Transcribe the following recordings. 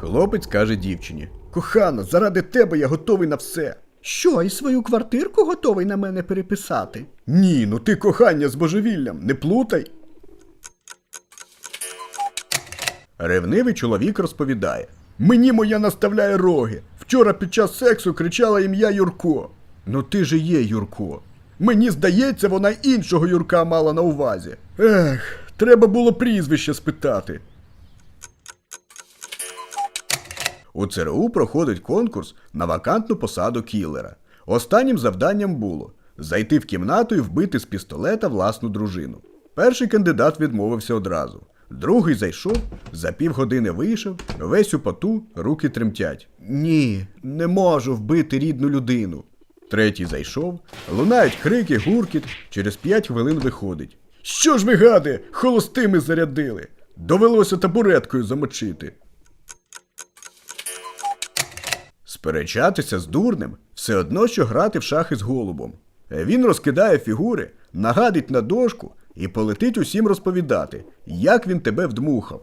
Хлопець каже дівчині: Кохана, заради тебе я готовий на все. Що, і свою квартирку готовий на мене переписати? Ні, ну ти кохання з божевіллям, не плутай. Ревнивий чоловік розповідає: Мені моя наставляє роги. Вчора під час сексу кричала ім'я Юрко. Ну ти же є Юрко. Мені здається, вона іншого Юрка мала на увазі. Ех, треба було прізвище спитати. У ЦРУ проходить конкурс на вакантну посаду кілера. Останнім завданням було зайти в кімнату і вбити з пістолета власну дружину. Перший кандидат відмовився одразу. Другий зайшов, за півгодини вийшов, весь у поту, руки тремтять. Ні, не можу вбити рідну людину. Третій зайшов, лунають крики, гуркіт, через п'ять хвилин виходить. Що ж ви, гади, холостими зарядили? Довелося табуреткою замочити. Сперечатися з дурним все одно, що грати в шахи з голубом. Він розкидає фігури, нагадить на дошку і полетить усім розповідати, як він тебе вдмухав.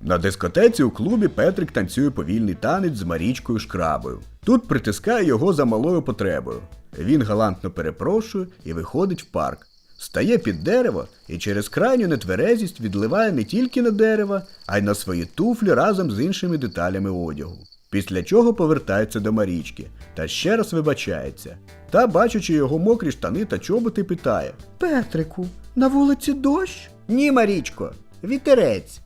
На дискотеці у клубі Петрик танцює повільний танець з Марічкою Шкрабою. Тут притискає його за малою потребою. Він галантно перепрошує і виходить в парк. Стає під дерево і через крайню нетверезість відливає не тільки на дерево, а й на свої туфлі разом з іншими деталями одягу. Після чого повертається до Марічки та ще раз вибачається. Та, бачачи його мокрі штани та чоботи, питає: Петрику, на вулиці дощ? Ні, Марічко, вітерець.